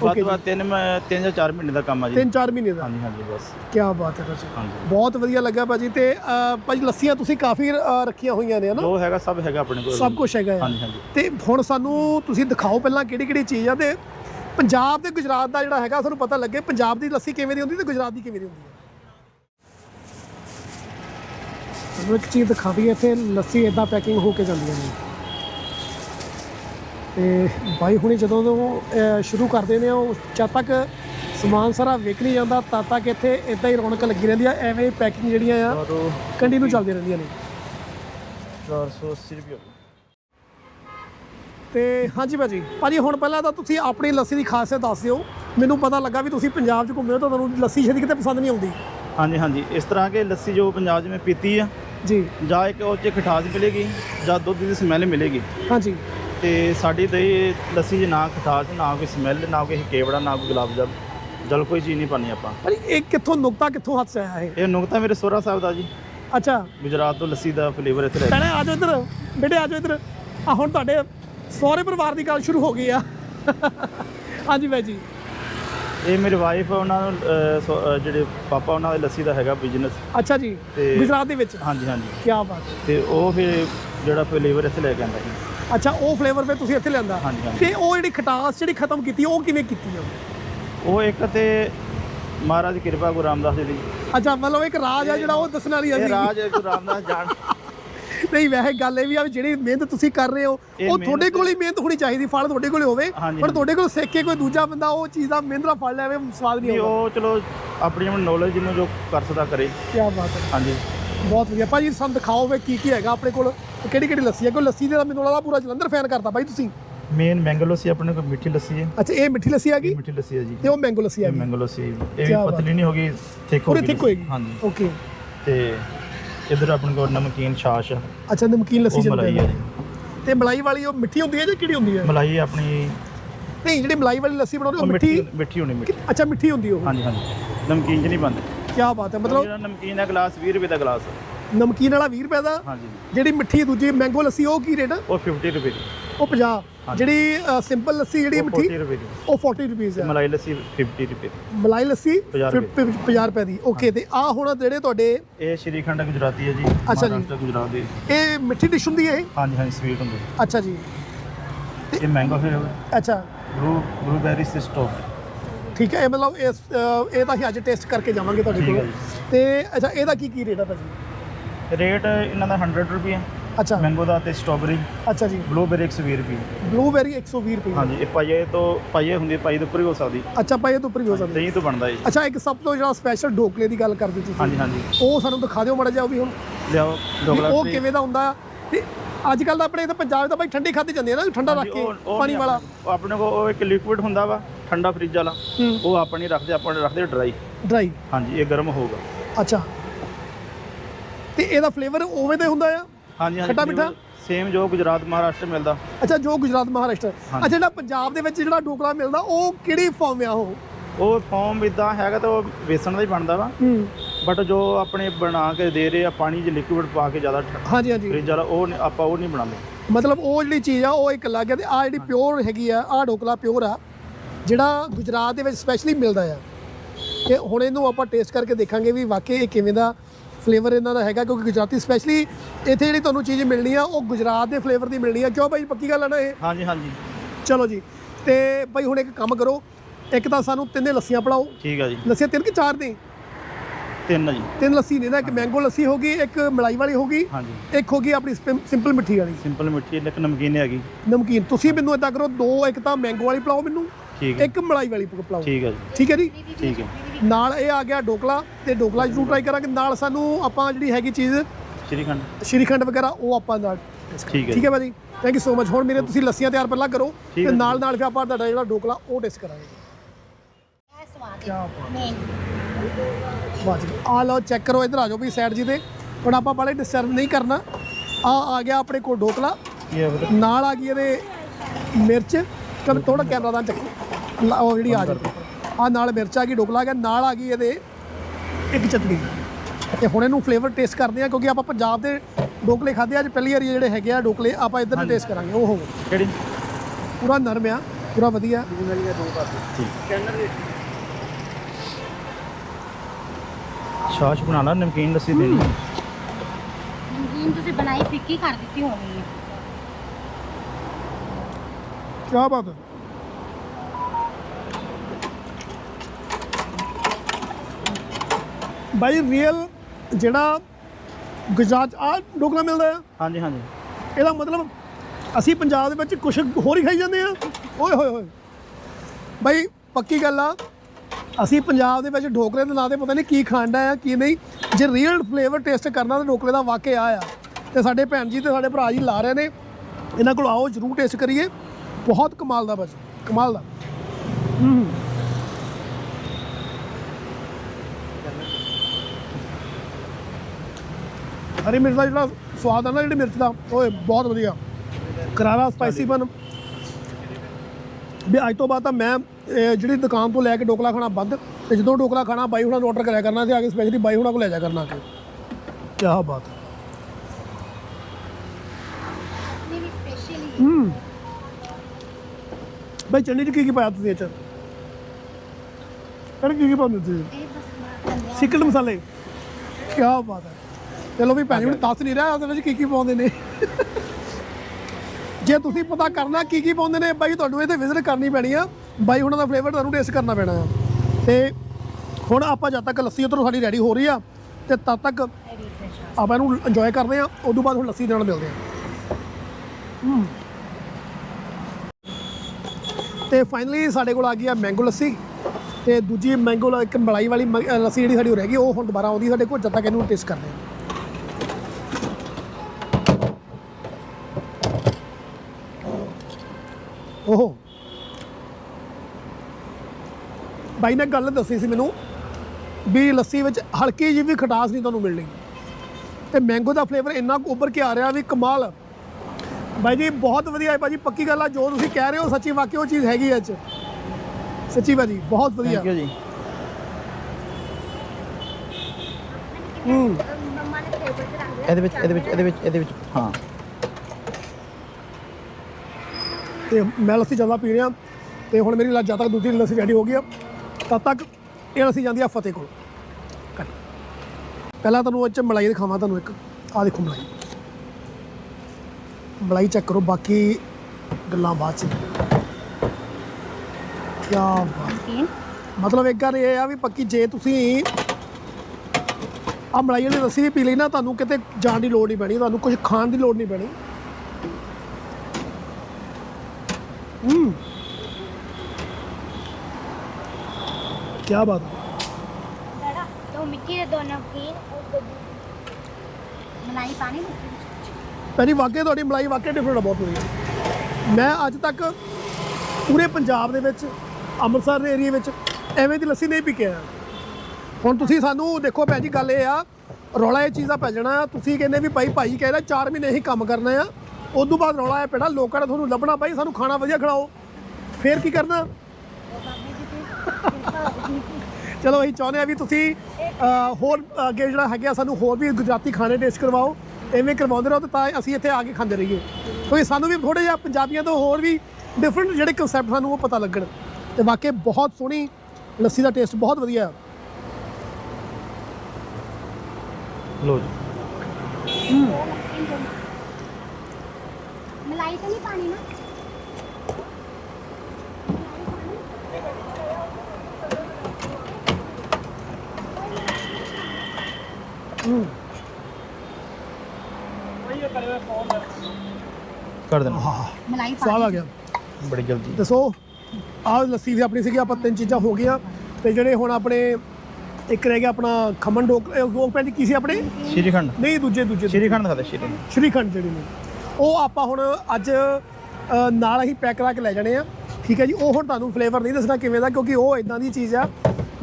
S2: ਵੱਧ
S1: Okay
S2: ਤੋਂ ਵੱਧ ਤਿੰਨ ਮੈਂ- ਤਿੰਨ ਜਾਂ ਚਾਰ ਮਹੀਨੇ ਦਾ ਕੰਮ ਆ ਜੀ।
S1: ਤਿੰਨ ਚਾਰ ਮਹੀਨੇ ਦਾ?
S2: ਹਾਂਜੀ ਹਾਂਜੀ ਬਸ।
S1: ਕੀ ਬਾਤ ਹੈ ਭਾਜੀ।
S2: ਹਾਂਜੀ।
S1: ਬਹੁਤ ਵਧੀਆ ਲੱਗਾ ਭਾਜੀ। ਤੇ ਭਾਜੀ ਲੱਸੀਆਂ ਤੁਸੀਂ ਕਾਫੀ ਰੱਖੀਆਂ ਹੋਈਆਂ ਨੇ ਹਨਾ
S2: ਜੋ ਹੈਗਾ ਸਭ ਹੈਗਾ ਆਪਣੇ ਕੋਲ।
S1: ਸਭ ਕੁਝ ਹੈਗਾ
S2: ਹਾਂਜੀ ਹਾਂਜੀ।
S1: ਤੇ ਹੁਣ ਸਾਨੂੰ ਤੁਸੀਂ ਦਿਖਾਓ ਪਹਿਲਾਂ ਕਿਹੜੀ ਕਿਹੜੀ ਚੀਜ਼ ਆ ਤੇ ਪੰਜਾਬ ਤੇ ਗੁਜਰਾਤ ਦਾ ਜਿਹੜਾ ਹੈਗਾ ਸਾਨੂੰ ਪਤਾ ਲੱਗੇ ਪੰਜਾਬ ਦੀ ਲੱਸੀ ਕਿਵੇਂ ਦੀ ਹੁੰਦੀ ਤੇ ਗੁਜਰਾਤ ਦੀ ਕਿਵੇਂ ਦੀ ਹੁੰਦੀ ਹੈ। ਤੁਹਾਨੂੰ ਇੱਕ ਚੀਜ਼ ਦਿਖਾ ਦਈਏ ਇੱਥੇ ਲੱਸੀ ਇਦਾਂ ਪੈਕਿੰਗ ਹੋ ਕੇ ਜਾਂਦੀਆਂ ਨੇ। ਤੇ ਬਾਈ ਹੁਣੀ ਜਦੋਂ ਤੋਂ ਸ਼ੁਰੂ ਕਰਦੇ ਨੇ ਉਹ ਜਦ ਤੱਕ ਸਮਾਨ ਸਾਰਾ ਵਿਕ ਨਹੀਂ ਜਾਂਦਾ ਤਦ ਤੱਕ ਇੱਥੇ ਇਦਾਂ ਹੀ ਰੌਣਕ ਲੱਗੀ ਰਹਿੰਦੀ ਆ ਐਵੇਂ ਪੈਕਿੰਗ ਜਿਹੜੀਆਂ ਆ ਕੰਟੀਨਿਊ ਚੱਲਦੀਆਂ ਰਹਿੰਦੀਆਂ ਨੇ।
S2: 480 ਰੁਪਏ।
S1: ਤੇ ਹਾਂਜੀ ਭਾਜੀ ਭਾਜੀ ਹੁਣ ਪਹਿਲਾਂ ਤਾਂ ਤੁਸੀਂ ਆਪਣੀ ਲੱਸੀ ਦੀ ਖਾਸੀਅਤ ਦੱਸ ਦਿਓ। ਮੈਨੂੰ ਪਤਾ ਲੱਗਾ ਵੀ ਤੁਸੀਂ ਪੰਜਾਬ 'ਚ ਘੁੰਮੇ ਹੋ ਤਾਂ ਤੁਹਾਨੂੰ ਲੱਸੀ ਛੇਤੀ ਕਿਤੇ ਪਸੰਦ ਨਹੀਂ ਆਉਂਦੀ।
S2: ਹਾਂਜੀ ਹਾਂਜੀ। ਇਸ ਤਰ੍ਹਾਂ ਕਿ ਲੱਸੀ ਜੋ ਪੰਜਾਬ 'ਚ ਮੈਂ ਪੀਤੀ ਆ
S1: ਜੀ।
S2: ਜਾਂ ਇੱਕ ਉਹ 'ਚ ਖਟਾਸ ਮਿਲੇਗੀ ਜਾਂ ਦੁੱਧ ਦੀ ਸਮੈਲ ਮਿਲੇਗੀ।
S1: ਹਾਂਜੀ।
S2: ਤੇ ਸਾਡੀ ਦਹੀਂ ਲੱਸੀ 'ਚ ਨਾ ਖਟਾਸ ਨਾ ਕੋਈ ਸਮੈਲ ਨਾ ਕੋਈ ਕੇਵੜਾ ਨਾ ਕੋਈ ਗੁਲਾਬ ਜਾਮ ਜਲ ਕੋਈ ਚੀਜ਼ ਨਹੀਂ ਪਾਣੀ ਆਪਾਂ।
S1: ਭਾਜੀ ਇਹ ਕਿੱਥੋਂ ਨੁਕਤਾ ਕਿੱਥੋਂ ਹੱਥ 'ਚ ਆਇਆ ਇਹ?
S2: ਇਹ ਨੁਕਤਾ ਮੇਰੇ ਸੋਹਰਾ ਸਾਹਿਬ ਦਾ ਜੀ।
S1: ਅੱਛਾ।
S2: ਗੁਜਰਾਤ ਤੋਂ ਲੱਸੀ ਦਾ ਫਲੇਵਰ ਇੱਥੇ ਕੇ।
S1: ਭੈਣੇ ਆ ਜਾਓ ਇੱਧਰ। ਬੇਟੇ ਆ ਜਾਓ ਇੱਧਰ। ਆ ਹੁਣ ਤੁਹਾਡੇ ਸਹੁਰੇ ਪਰਿਵਾਰ ਦੀ ਗੱਲ ਸ਼ੁਰੂ ਹੋ ਗਈ ਆ। ਹਾਂਜੀ ਬਾਈ ਜੀ।
S2: ਇਹ ਮੇਰੇ ਵਾਈਫ ਉਹਨਾਂ ਨੂੰ ਅਹ, ਸੋ- ਅਹ, ਜਿਹੜੇ ਪਾਪਾ ਉਹਨਾਂ ਦੇ ਲੱਸੀ ਦਾ ਹੈਗਾ ਬਿਜ਼ਨਸ
S1: ਅੱਛਾ ਜੀ
S2: ਤੇ-
S1: ਗੁਜਰਾਤ ਦੇ ਵਿੱਚ?
S2: ਹਾਂਜੀ ਹਾਂਜੀ।
S1: ਕੀ ਬਾਤ। ਹੈ
S2: ਤੇ ਉਹ ਫਿਰ ਜਿਹੜਾ ਫਲੇਵਰ ਇੱਥੇ ਲੈ ਕੇ ਆਂਦਾ ਸੀ।
S1: ਅੱਛਾ ਉਹ ਫਲੇਵਰ ਫੇ ਤੁਸੀਂ ਇੱਥੇ ਲਿਆਂਦਾ?
S2: ਹਾਂਜੀ, ਹਾਂਜੀ।
S1: ਤੇ ਉਹ ਜਿਹੜੀ ਖਟਾਸ ਜਿਹੜੀ ਖਤਮ ਕੀਤੀ ਉਹ ਕਿਵੇਂ ਕੀਤੀ ਆ?
S2: ਉਹ ਇੱਕ ਤੇ ਮਹਾਰਾਜ ਦੀ ਕਿਰਪਾ ਗੁਰੂ ਰਾਮਦਾਸ ਜੀ ਦੀ।
S1: ਅੱਛਾ ਮਤਲਬ ਇੱਕ ਰਾਜ ਆ ਜਿਹੜਾ ਉਹ ਦੱਸਣ ਵਾਲੀ ਆ
S2: ਇਹ
S1: ਸੀ
S2: ਰਾਜ ਗੁਰੂ ਰਾਮਦਾਸ ਜਾਣ।
S1: ਨਹੀਂ ਵੈਸੇ ਗੱਲ ਇਹ ਵੀ ਆ ਵੀ ਜਿਹੜੀ ਮਿਹਨਤ ਤੁਸੀਂ ਕਰ ਰਹੇ ਹੋ ਉਹ ਤੁਹਾਡੇ ਕੋਲ ਹੀ ਮਿਹਨਤ ਹੋਣੀ ਚਾਹੀਦੀ ਫਲ ਤੁਹਾਡੇ ਕੋਲ ਹੋਵੇ ਪਰ। ਤੁਹਾਡੇ ਕੋਲ ਸਿੱਖ ਕੇ ਕੋਈ ਦੂਜਾ ਬੰਦਾ ਉਹ ਚੀਜ਼ ਦਾ ਮਿਹਨਤ ਦਾ ਫਲ ਲੈਵੇ ਸਵਾਦ ਨਹੀਂ ਆਉਂਦਾ
S2: ਉਹ ਚਲੋ ਆਪਣੀ ਆਪਣੀ ਨੌਲੇਜ ਨੂੰ ਜੋ ਕਰ ਸਕਦਾ ਕਰੇ।
S1: ਕੀ ਬਾਤ ਹੈ।
S2: ਹਾਂਜੀ।
S1: ਬਹੁਤ ਵਧੀਆ। ਭਾਜੀ ਸਾਨੂੰ ਦਿਖਾਓ ਵੇ ਕੀ ਕੀ ਹੈਗਾ ਆਪਣੇ ਕੋਲ ਕਿਹੜੀ ਕਿਹੜੀ ਲੱਸੀ ਹੈ? ਕੋਈ ਲੱਸੀ ਦੇ ਮੈਨੂੰ ਲੱਗਦਾ ਪੂਰਾ ਜਲੰਧਰ ਫੈਨ ਕਰਦਾ ਬਾਈ ਤੁਸੀਂ।
S2: ਮੇਨ ਮੈਂਗੋ ਲੱਸੀ ਆਪਣੇ ਕੋਲ ਮਿੱਠੀ ਲੱਸੀ ਹੈ।
S1: ਅੱਛਾ ਇਹ ਮਿੱਠੀ ਲੱਸੀ ਹੈਗੀ
S2: ਮਿੱਠੀ ਲੱਸੀ ਹੈ ਜੀ।
S1: ਤੇ ਉਹ ਮੈਂਗੋ ਲੱਸੀ
S2: ਇਹ
S1: ਹੈਗੀ
S2: ਮੈਂਗੋ ਲੱਸੀ। ਇਹ ਵੀ ਪਤਲੀ ਨਹੀਂ ਹੋਗੀ ਥਿਕ
S1: ਪੂਰੀ
S2: ਹੋਗੀ
S1: ਥਿਕ ਹੋਏਗੀ।
S2: ਹਾਂਜੀ।
S1: ਓਕੇ।
S2: ਤੇ ਇਧਰ ਆਪਣੇ ਕੋਲ ਨਮਕੀਨ ਛਾਸ਼ ਆ।
S1: ਅੱਛਾ ਨਮਕੀਨ ਲੱਸੀ
S2: ਉਹ
S1: ਚੱਲ
S2: ਮਲਾਈ ਹੈ
S1: ਹੈ ਤੇ ਮਲਾਈ ਵਾਲੀ ਉਹ ਮਿੱਠੀ ਹੁੰਦੀ ਹੈ ਜਾਂ ਕਿਹੜੀ ਹੁੰਦੀ ਹੈ
S2: ਮਲਾਈ ਆਪਣੀ
S1: ਨਹੀਂ ਜਿਹੜੀ ਮਲਾਈ ਵਾਲੀ ਲੱਸੀ ਬਣਾਉਂਦੇ
S2: ਉਹ
S1: ਮਿੱਠੀ
S2: ਮਿੱਠੀ? ਹੋਣੀ ਮਿੱਠੀ।
S1: ਅੱਛਾ ਮਿੱਠੀ ਹੁੰਦੀ ਉਹ।
S2: ਹਾਂਜੀ ਹਾਂਜੀ। ਨਮਕੀਨ ਚ ਨਹੀਂ ਬੰਦ
S1: ਕੀ ਬਾਤ ਹੈ ਮਤਲਬ
S2: ਜਿਹੜਾ ਨਮਕੀਨ ਦਾ ਗਲਾਸ 20 ਰੁਪਏ ਦਾ ਗਲਾਸ
S1: ਨਮਕੀਨ ਵਾਲਾ 20 ਰੁਪਏ ਦਾ?
S2: ਹਾਂਜੀ।
S1: ਜਿਹੜੀ ਮਿੱਠੀ ਦੂਜੀ ਮੈਂਗੋ ਲੱਸੀ ਉਹ ਕੀ ਰੇਟ
S2: ਉਹ 50 ਰੁਪਏ ਦੀ।
S1: ਉਹ 50 ਜਿਹੜੀ ਸਿੰਪਲ ਲੱਸੀ ਜਿਹੜੀ ਮਿੱਠੀ
S2: 40 ਰੁਪਏ ਦੀ।
S1: ਉਹ 40 ਰੁਪਏ ਹੈ
S2: ਮਲਾਈ ਲੱਸੀ 50 ਰੁਪਏ ਦੀ।
S1: ਮਲਾਈ ਲੱਸੀ
S2: 50
S1: 50 50 ਰੁਪਏ ਦੀ। ਓਕੇ ਤੇ ਆ ਹੁਣ ਜਿਹੜੇ ਤੁਹਾਡੇ
S2: ਇਹ ਸ਼੍ਰੀਖੰਡ ਗੁਜਰਾਤੀ ਹੈ ਜੀ
S1: ਅੱਛਾ ਜੀ।
S2: ਗੁਜਰਾਤ ਦੀ।
S1: ਇਹ ਮਿੱਠੀ ਡਿਸ਼ ਹੁੰਦੀ ਹੈ ਇਹ?
S2: ਹਾਂਜੀ ਹਾਂਜੀ ਸਵੀਟ ਹੁੰਦੀ
S1: ਅੱਛਾ ਜੀ।
S2: ਇਹ ਮੈਂਗੋ ਫਲੇਵਰ
S1: ਅੱਛਾ।
S2: ਬਲੂ ਬਲੂਬੈਰੀ ਤੇ ਸਟ੍ਰਾਬੇਰੀ
S1: ਠੀਕ ਹੈ ਇਹ ਮਤਲਬ ਇਸ ਇਹ ਤਾਂ ਅਸੀਂ ਅੱਜ ਟੈਸਟ ਕਰਕੇ ਜਾਵਾਂਗੇ ਤੁਹਾਡੇ
S2: ਹੈ
S1: ਕੋਲ। ਤੇ ਅੱਛਾ ਇਹਦਾ ਕੀ ਕੀ ਰੇਟ ਆ ਭਾਜੀ?
S2: ਰੇਟ ਇਹਨਾਂ ਦਾ 100 ਰੁਪਏ
S1: ਅੱਛਾ।
S2: ਮੈਂਗੋ ਦਾ ਤੇ ਸਟ੍ਰਾਬੇਰੀ
S1: ਅੱਛਾ ਜੀ।
S2: ਬਲੂਬੈਰੀ 120 ਰੁਪਏ।
S1: ਬਲੂਬੈਰੀ 120 ਰੁਪਏ।
S2: ਹਾਂਜੀ ਇਹ ਪਾਈਏ ਤੋਂ ਪਾਈਏ ਹੁੰਦੀ ਪਾਈ ਦੇ ਉੱਪਰ ਵੀ ਹੋ ਸਕਦੀ।
S1: ਅੱਛਾ ਇਹ ਤੋਂ ਉੱਪਰ ਵੀ ਹੋ ਸਕਦਾ।
S2: ਦਹੀਂ ਤੋਂ ਬਣਦਾ ਹੈ ਜੀ।
S1: ਅੱਛਾ ਇੱਕ ਸਭ ਤੋਂ ਜਿਹੜਾ ਸਪੈਸ਼ਲ ਢੋਕਲੇ ਦੀ ਗੱਲ ਕਰਦੇ ਤੁਸੀਂ।
S2: ਹਾਂਜੀ ਹਾਂਜੀ।
S1: ਉਹ ਸਾਨੂੰ ਦਿਖਾ ਦਿਓ ਮਾੜਾ ਉਹ ਵੀ ਹੁਣ।
S2: ਲਿਆਓ ਡੋਗਲਾ
S1: ਉਹ
S2: ਤੇ-
S1: ਕਿਵੇਂ ਦਾ ਹੁੰਦਾ। ਤੇ ਅੱਜ ਕੱਲ ਤਾਂ ਆਪਣੇ ਇੱਥੇ ਪੰਜਾਬ ਤਾਂ ਭਾਈ ਠੰਡੀ ਖਾਦੀ ਜਾਂਦੀ ਹੈ ਨਾ ਠੰਡਾ ਰੱਖ ਕੇ ਪਾਣੀ ਵਾਲਾ।
S2: ਆਪਣੇ- ਆਪਣੇ ਕੋਲ ਉਹ ਇੱਕ ਲਿਕੁਇਡ ਹੁੰਦਾ ਵਾ ਠੰਡਾ ਫ੍ਰਿਜ ਵਾਲਾ। ਉਹ ਆਪਾਂ ਨਹੀਂ ਰੱਖਦੇ ਆਪਾਂ ਰੱਖਦੇ ਡਰਾਈ
S1: ਡਰਾਈ
S2: ਹਾਂਜੀ ਇਹ ਗਰਮ ਹੋਊਗਾ।
S1: ਅੱਛਾ। ਤੇ ਇਹਦਾ ਫਲੇਵਰ ਉਵੇਂ ਦਾ ਹੁੰਦਾ ਆ?
S2: ਹਾਂਜੀ
S1: ਖੱਟਾ ਮਿੱਠਾ?
S2: ਸੇਮ ਜੋ ਗੁਜਰਾਤ ਮਹਾਰਾਸ਼ਟਰ ਮਿਲਦਾ।
S1: ਅੱਛਾ ਜੋ ਗੁਜਰਾਤ ਮਹਾਰਾਸ਼ਟਰ। ਅੱਛਾ ਜਿਹੜਾ ਪੰਜਾਬ ਦੇ ਵਿੱਚ ਜਿਹੜਾ ਢੋਕਲਾ ਮਿਲਦਾ ਉਹ ਕਿਹੜੀ ਫਾਰਮ ਆ ਉਹ?
S2: ਉਹ ਫਾਰਮ ਇਦਾਂ ਹੈਗਾ ਤਾਂ ਉਹ ਵੇਸਣ ਦਾ ਹੀ ਬਣਦਾ ਵਾ।
S1: ਹੂੰ।
S2: ਬਟ ਜੋ ਆਪਣੇ ਬਣਾ ਕੇ ਦੇ ਰਹੇ ਆ ਪਾਣੀ 'ਚ ਲਿਕੁਇਡ ਪਾ ਕੇ ਜ਼ਿਆਦਾ
S1: ਹਾਂਜੀ ਹਾਂਜੀ।
S2: ਫ੍ਰਿਜ ਵਾਲਾ ਉਹ ਆਪਾਂ ਉਹ ਨਹੀਂ ਬਣਾਉਂਦੇ।
S1: ਮਤਲਬ ਉਹ ਜਿਹੜੀ ਚੀਜ਼ ਆ ਉਹ ਇੱਕ ਅਲੱਗ ਹੈ ਤੇ ਆ ਜਿਹੜੀ ਪਿਓਰ ਹੈਗੀ ਆ ਆ ਢੋਕਲਾ ਪਿਓਰ ਆ ਜਿਹੜਾ ਗੁਜਰਾਤ ਦੇ ਵਿੱਚ ਸਪੈਸ਼ਲੀ ਮਿਲਦਾ ਆ। ਤੇ ਹੁਣ ਇਹਨੂੰ ਆਪਾਂ ਟੇਸਟ ਕਰਕੇ ਦੇਖਾਂਗੇ ਵੀ ਵਾਕਈ ਇਹ ਕਿਵੇਂ ਦਾ ਫਲੇਵਰ ਇਹਨਾਂ ਦਾ ਹੈਗਾ ਕਿਉਂਕਿ ਗੁਜਰਾਤੀ ਸਪੈਸ਼ਲੀ ਇੱਥੇ ਜਿਹੜੀ ਤੁਹਾਨੂੰ ਚੀਜ਼ ਮਿਲਣੀ ਆ ਉਹ ਗੁਜਰਾਤ ਦੇ ਫਲੇਵਰ ਦੀ ਮਿਲਣੀ ਆ। ਕਿਉਂ ਭਾਈ ਪੱਕੀ ਗੱਲ ਆ ਨਾ ਇਹ?
S2: ਹਾਂਜੀ ਹਾਂਜੀ।
S1: ਚਲੋ ਜੀ। ਤੇ ਭਾਈ ਹੁਣ ਇੱਕ ਕੰਮ ਕਰੋ। ਇੱਕ ਤਾਂ ਸਾਨੂੰ ਤਿੰਨੇ ਲੱਸੀਆਂ ਪੜਾਓ।
S2: ਠੀਕ ਆ ਜੀ।
S1: ਲੱਸੀਆਂ ਤਿੰਨ ਕਿ ਚਾਰ ਨੇ?
S2: ਤਿੰਨ ਆ ਜੀ।
S1: ਤਿੰਨ ਲੱਸੀ ਨੇ ਨਾ ਇੱਕ ਮੈਂਗੋ ਲੱਸੀ ਹੋਗੀ ਇੱਕ ਮਲਾਈ ਵਾਲੀ ਹੋਗੀ
S2: ਹਾਂਜੀ।
S1: ਇੱਕ ਹੋਗੀ ਆਪਣੀ ਸਿੰਪਲ ਮਿੱਠੀ ਵਾਲੀ।
S2: ਸਿੰਪਲ ਮਿੱਠੀ ਇੱਕ ਨਮਕੀਨ ਹੈਗੀ।
S1: ਨਮਕੀਨ। ਤੁਸੀਂ ਮੈਨੂੰ ਇਦਾਂ ਕਰੋ ਦੋ ਇੱਕ ਤਾਂ ਮੈਂਗੋ ਵਾਲੀ ਪਿਲਾਓ ਮੈਨੂੰ
S2: ਠੀਕ ਹੈ
S1: ਇੱਕ ਮਲਾਈ ਵਾਲੀ ਪ- ਪਿਲਾਓ
S2: ਠੀਕ ਹੈ ਜੀ।
S1: ਠੀਕ ਹੈ ਜੀ?
S2: ਠੀਕ ਹੈ
S1: ਨਾਲ ਇਹ ਆ ਗਿਆ ਢੋਕਲਾ ਤੇ ਢੋਕਲਾ ਜ਼ਰੂਰ ਟਰਾਈ ਕਰਾਂਗੇ। ਨਾਲ ਸਾਨੂੰ ਆਪਾਂ ਜਿਹੜੀ ਹੈਗੀ ਚੀਜ਼
S2: ਸ਼੍ਰੀਖੰਡ।
S1: ਸ਼੍ਰੀਖੰਡ ਵਗੈਰਾ ਉਹ ਆਪਾਂ ਨਾਲ
S2: ਠੀਕ ਹੈ
S1: ਠੀਕ ਹੈ ਭਾਜੀ? ਥੈਂਕ ਯੂ ਸੋ ਮਚ ਹੁਣ ਮੇਰੇ ਤੁਸੀਂ ਲੱਸੀਆਂ ਤਿਆਰ ਪਹਿਲਾਂ ਕਰੋ ਤੇ ਨਾਲ ਨਾਲ ਫਿਰ ਆਪਾਂ ਤੁਹਾਡਾ ਜਿਹੜਾ ਢੋਕਲਾ ਉਹ ਟੇਸਟ ਕਰਾਂਗੇ।
S3: ਇਹ ਸਵਾਦ ਹੈ।
S1: ਆ ਲਓ ਚੈੱਕ ਕਰੋ ਇਧਰ ਆ ਜਾਓ ਵੀ ਸਾਈਡ ਜੀ ਤੇ ਹੁਣ ਆਪਾਂ ਬਾਲੇ ਡਿਸਟਰਬ ਨਹੀਂ ਕਰਨਾ। ਆ ਆ ਗਿਆ ਆਪਣੇ ਕੋਲ
S2: ਬਤਾ
S1: ਨਾਲ ਆ ਗਈ ਇਹਦੇ ਮਿਰਚ। ਚਲ ਥੋੜਾ ਕੈਮਰਾ ਦਾ ਚੱਕੋ। ਉਹ ਜਿਹੜੀ ਆ ਗਈ ਆ ਨਾਲ ਮਿਰਚ ਆ ਗਈ ਢੋਕਲਾ ਗਿਆ ਨਾਲ ਆ ਗਈ ਇਹਦੇ ਇੱਕ ਚਟਨੀ। ਤੇ ਹੁਣ ਇਹਨੂੰ ਫਲੇਵਰ ਟੇਸਟ ਕਰਦੇ ਆ ਕਿਉਂਕਿ ਆਪਾਂ ਪੰਜਾਬ ਦੇ ਢੋਕਲੇ ਖਾਦੇ ਅੱਜ ਪਹਿਲੀ ਵਾਰੀ ਜਿਹੜੇ ਹੈਗੇ ਆ ਢੋਕਲੇ ਆਪਾਂ ਇੱਧਰ ਦੇ ਟੇਸਟ ਕਰਾਂਗੇ। ਉਹ ਹੋ
S2: ਕਿਹੜੀ?
S1: ਪੂਰਾ ਨਰਮ ਆ ਪੂਰਾ ਵਧੀਆ।
S2: ਛਾਸ਼ ਬਣਾ ਲਾ ਨਮਕੀਨ ਲੱਸੀ ਦੇਣੀ।
S3: ਨਮਕੀਨ ਤੁਸੀਂ ਬਣਾਈ ਫਿੱਕੀ ਕਰ ਦਿੱਤੀ ਹੋਣੀ ਹੈ।
S1: ਕੀ ਬਾਤ ਹੈ। ਬਾਈ ਰੀਅਲ ਜਿਹੜਾ ਗੁਜਰਾਤ ਆ ਢੋਕਲਾ ਮਿਲਦਾ ਆ।
S2: ਹਾਂਜੀ ਹਾਂਜੀ।
S1: ਇਹਦਾ ਮਤਲਬ ਅਸੀਂ ਪੰਜਾਬ ਦੇ ਵਿੱਚ ਕੁਛ ਹੋਰ ਹੀ ਖਾਈ ਜਾਂਦੇ ਆ। ਓਏ ਹੋਏ ਹੋਏ। ਬਾਈ ਪੱਕੀ ਗੱਲ ਆ। ਅਸੀਂ ਪੰਜਾਬ ਦੇ ਵਿੱਚ ਢੋਕਲੇ ਦੇ ਨਾਂ ਤੇ ਪਤਾ ਨਹੀਂ ਕੀ ਖਾਂਦਾ ਆ ਕੀ ਨਹੀਂ। ਜੇ ਰੀਅਲ ਫਲੇਵਰ ਟੇਸਟ ਕਰਨਾ ਤਾਂ ਢੋਕਲੇ ਦਾ ਵਾਕਿਆ ਆ। ਤੇ ਸਾਡੇ ਭੈਣ ਜੀ ਤੇ ਸਾਡੇ ਭਰਾ ਜੀ ਲਾ ਰਹੇ ਨੇ। ਇਹਨਾਂ ਕੋਲ ਆਓ ਜਰੂਰ ਟੇਸਟ ਕਰੀਏ। ਬਹੁਤ ਕਮਾਲ ਦਾ ਬਸ ਕਮਾਲ ਦਾ। ਹੂੰ। ਹਰੀ ਮਿਰਚ ਦਾ ਜਿਹੜਾ ਸਵਾਦ ਆ ਨਾ ਜਿਹੜੀ ਮਿਰਚ ਦਾ ਓਏ ਬਹੁਤ ਵਧੀਆ। ਕਰਾਰਾ ਸਪਾਈਸੀ ਬਨ ਵੀ ਅੱਜ ਤੋਂ ਬਾਅਦ ਤਾਂ ਮੈਂ ਜਿਹੜੀ ਦੁਕਾਨ ਤੋਂ ਲੈ ਕੇ ਡੋਕਲਾ ਖਾਣਾ ਬੰਦ ਤੇ ਜਦੋਂ ਡੋਕਲਾ ਖਾਣਾ ਬਾਈ ਹੁਣਾਂ ਨੂੰ ਆਰਡਰ ਕਰਿਆ ਕਰਨਾ ਤੇ ਆ ਕੇ ਸਪੈਸ਼ਲੀ ਬਾਈ ਹੁਣਾਂ ਕੋਲ ਲੈ ਜਾ ਕਰਨਾ ਕਿ ਕੀ ਬਾਤ। ਹੈ। ਭਾਈ ਚੰਨੀ ਚ ਕੀ ਕੀ ਪਾਇਆ ਤੁਸੀਂ ਇਹ ਚ? ਕਿਹੜੇ ਕੀ ਕੀ ਪਾਉਂਦੇ ਤੁਸੀਂ? ਸਿਕਰਟ ਮਸਾਲੇ। ਕੀ ਬਾਤ ਹੈ। ਚਲੋ ਵੀ ਭੈਣ ਜੀ ਹੁਣ ਦੱਸ ਨਹੀਂ ਰਿਹਾ ਉਹਦੇ ਵਿੱਚ ਕੀ ਕੀ ਪਾਉਂਦੇ ਨੇ। ਜੇ ਤੁਸੀਂ ਪਤਾ ਕਰਨਾ ਕੀ ਕੀ ਪਾਉਂਦੇ ਨੇ ਬਾਈ ਤੁਹਾਨੂੰ ਇੱਥੇ ਵਿਜ਼ਿਟ ਕਰਨੀ ਪੈਣੀ ਆ। ਬਾਈ ਉਹਨਾਂ ਦਾ ਫਲੇਵਰ ਤੁਹਾਨੂੰ ਟੇਸਟ ਕਰਨਾ ਪੈਣਾ ਆ। ਤੇ ਹੁਣ ਆਪਾਂ ਜਦ ਤੱਕ ਲੱਸੀ ਉਧਰੋਂ ਸਾਡੀ ਰੈਡੀ ਹੋ ਰਹੀ ਆ ਤੇ ਤਦ ਤੱਕ ਆਪਾਂ ਇਹਨੂੰ ਇੰਜੋਏ ਕਰਦੇ ਆ ਉਸ ਤੋਂ ਬਾਅਦ ਹੁਣ ਲੱਸੀ ਦੇ ਨਾਲ ਮਿਲਦੇ ਆ। ਹੂੰ। ਤੇ ਫਾਈਨਲੀ ਸਾਡੇ ਕੋਲ ਆ ਗਈ ਆ ਮੈਂਗੋ ਲੱਸੀ। ਤੇ ਦੂਜੀ ਮੈਂਗੋ ਇੱਕ ਮਲਾਈ ਵਾਲੀ ਲੱਸੀ ਜਿਹੜੀ ਸਾਡੀ ਹੋ ਰਹਿ ਗਈ ਉਹ ਹੁਣ ਦੁਬਾਰਾ ਆਉਂਦੀ ਸਾਡੇ ਕੋਲ ਜਦ ਤੱਕ ਇਹਨੂੰ ਟੇਸਟ ਕਰਦੇ ਆ। ਬਾਈ ਨੇ ਗੱਲ ਦੱਸੀ ਸੀ ਮੈਨੂੰ ਵੀ ਲੱਸੀ ਵਿੱਚ ਹਲਕੀ ਜਿਹੀ ਵੀ ਖਟਾਸ ਨਹੀਂ ਤੁਹਾਨੂੰ ਮਿਲਣੀ। ਤੇ ਮੈਂਗੋ ਦਾ ਫਲੇਵਰ ਇੰਨਾ ਕੁ ਉੱਭਰ ਕੇ ਆ ਰਿਹਾ ਵੀ ਕਮਾਲ। ਬਾਈ ਜੀ ਬਹੁਤ ਵਧੀਆ ਹੈ ਬਾਜੀ ਪੱਕੀ ਗੱਲ ਆ ਜੋ ਤੁਸੀਂ ਕਹਿ ਰਹੇ ਹੋ ਸੱਚੀ ਵਾਕਈ ਉਹ ਚੀਜ਼ ਹੈਗੀ ਐ 'ਚ। ਸੱਚੀ ਬਾਜੀ ਬਹੁਤ ਵਧੀਆ।
S2: ਥੈਂਕ ਯੂ ਜੀ।
S1: ਹੂੰ।
S2: ਇਹਦੇ ਵਿੱਚ ਇਹਦੇ ਵਿੱਚ ਇਹਦੇ ਵਿੱਚ ਇਹਦੇ ਵਿੱਚ। ਹਾਂ।
S1: ਤੇ ਮੈਂ ਲੱਸੀ ਜ਼ਿਆਦਾ ਪੀ ਰਿਹਾ ਤੇ ਹੁਣ ਮੇਰੀ ਤੱਕ ਦੂਜੀ ਲੱਸੀ ਰੈਡੀ ਹੋ ਗਈ ਆ ਤਦ ਤੱਕ ਇਹ ਲੱਸੀ ਜਾਂਦੀ ਆ ਫਤਿਹ ਕੋਲ। ਪਹਿਲਾਂ ਤੁਹਾਨੂੰ 'ਚ ਮਲਾਈ ਦਿਖਾਵਾਂ ਤੁਹਾਨੂੰ ਇੱਕ। ਆ ਦੇਖੋ ਮਲਾਈ। ਮਲਾਈ ਚੈੱਕ ਕਰੋ ਬਾਕੀ ਗੱਲਾਂ ਬਾਅਦ ਚ। ਕੀ ਬਾਤ। ਮਤਲਬ ਇੱਕ ਗੱਲ ਇਹ ਆ ਵੀ ਪੱਕੀ ਜੇ ਤੁਸੀਂ ਆ ਮਲਾਈ ਵਾਲੀ ਲੱਸੀ ਵੀ ਪੀ ਲਈ ਨਾ ਤੁਹਾਨੂੰ ਕਿਤੇ ਜਾਣ ਦੀ ਲੋੜ ਨਹੀਂ ਪੈਣੀ ਤੁਹਾਨੂੰ ਕੁਝ ਖਾਣ ਦੀ ਲੋੜ ਨਹੀਂ ਪੈਣੀ ਹੂੰ ਕੀ ਬਾਤ ਹੈ?
S3: ਡਾਡਾ ਦੋ ਮਿੱਠੀ ਦੇ ਦੋ ਨਮਕੀਨ ਔਰ ਦੋ ਮਲਾਈ ਪਾਣੀ
S1: ਪਹਿਲੀ ਵਾਕਈ ਤੁਹਾਡੀ ਮਲਾਈ ਵਾਕਈ ਡਿਫਰੈਂਟ ਆ ਬਹੁਤ ਵਧੀਆ। ਮੈਂ ਅੱਜ ਤੱਕ ਪੂਰੇ ਪੰਜਾਬ ਦੇ ਵਿੱਚ ਅੰਮ੍ਰਿਤਸਰ ਦੇ ਏਰੀਆ ਵਿੱਚ ਐਵੇਂ ਦੀ ਲੱਸੀ ਨਹੀਂ ਪੀ ਕੇ ਆਇਆ। ਹੁਣ ਤੁਸੀਂ ਸਾਨੂੰ ਦੇਖੋ ਭੈਣ ਜੀ ਗੱਲ ਇਹ ਆ ਰੌਲਾ ਇਹ ਚੀਜ਼ ਦਾ ਪੈ ਜਾਣਾ ਤੁਸੀਂ ਕਹਿੰਦੇ ਵੀ ਭਾਈ ਭਾਈ ਕਹਿੰਦਾ 4 ਮਹੀਨੇ ਹੀ ਕੰਮ ਕਰਨਾ ਆ। ਉਸ ਤੋਂ ਬਾਅਦ ਰੌਲਾ ਇਹ ਪੈਣਾ ਲੋਕਾਂ ਨੇ ਤੁਹਾਨੂੰ ਲੱਭਣਾ ਭਾਈ ਸਾਨੂੰ ਖਾਣਾ ਵਧੀਆ ਖਿਲਾਓ। ਫੇਰ ਕੀ ਕਰਨਾ? ਚਲੋ ਅਸੀਂ ਚਾਹੁੰਦੇ ਆ ਵੀ ਤੁਸੀਂ ਹੋਰ ਅੱਗੇ ਜਿਹੜਾ ਹੈਗਾ ਸਾਨੂੰ ਹੋਰ ਵੀ ਗੁਜਰਾਤੀ ਖਾਣੇ ਟੇਸਟ ਕਰਵਾਓ ਐਵੇਂ ਕਰਵਾਉਂਦੇ ਰਹੋ ਤੇ ਤਾਂ ਅਸੀਂ ਇੱਥੇ ਆ ਕੇ ਖਾਂਦੇ ਰਹੀਏ। ਕਿਉਂਕਿ ਸਾਨੂੰ ਵੀ ਥੋੜੇ ਜਿਹਾ ਪੰਜਾਬੀਆਂ ਤੋਂ ਹੋਰ ਵੀ ਡਿਫਰੈਂਟ ਜਿਹੜੇ ਕਨਸੈਪਟ ਸਾਨੂੰ ਉਹ ਪਤਾ ਲੱਗਣ। ਤੇ ਵਾਕਈ ਬਹੁਤ ਸੋਹਣੀ ਲੱਸੀ ਦਾ ਟੇਸਟ ਬਹੁਤ ਵਧੀਆ। ਹੈ
S2: ਲੋ ਜੀ
S3: ਮਲਾਈ ਤਾਂ ਨਹੀਂ ਪਾਣੀ ਨਾ?
S2: ਕਰ ਦੇਣਾ।
S3: ਮਲਾਈ
S1: ਸਵਾਦ ਆ ਗਿਆ।
S2: ਬੜੀ ਜਲਦੀ।
S1: ਦੱਸੋ ਆਹ ਲੱਸੀ ਵੀ ਆਪਣੀ ਸੀਗੀ ਆਪਾਂ ਤਿੰਨ ਚੀਜ਼ਾਂ ਹੋ ਗਈਆਂ। ਤੇ ਜਿਹੜੇ ਹੁਣ ਆਪਣੇ ਇੱਕ ਰਹਿ ਗਿਆ ਆਪਣਾ ਖਮਨ ਡੋਕ ਉਹ ਪੈਂਦੀ ਕੀ ਸੀ ਆਪਣੇ?
S2: ਸ਼੍ਰੀਖੰਡ।
S1: ਨਹੀਂ ਦੂਜੇ ਦੂਜੇ
S2: ਸ਼੍ਰੀਖੰਡ ਖਾਦੇ ਸ਼੍ਰੀਖੰਡ।
S1: ਸ਼੍ਰੀਖੰਡ ਜਿਹੜੇ ਨੇ। ਉਹ ਆਪਾਂ ਹੁਣ ਅੱਜ ਨਾਲ ਹੀ ਪੈਕ ਕਰਾ ਕੇ ਲੈ ਜਾਣੇ ਆ। ਠੀਕ ਹੈ ਜੀ ਉਹ ਹੁਣ ਤੁਹਾਨੂੰ ਫਲੇਵਰ ਨਹੀਂ ਦੱਸਣਾ ਕਿਵੇਂ ਦਾ ਕਿਉਂਕਿ ਉਹ ਇਦਾਂ ਦੀ ਚੀਜ਼ ਆ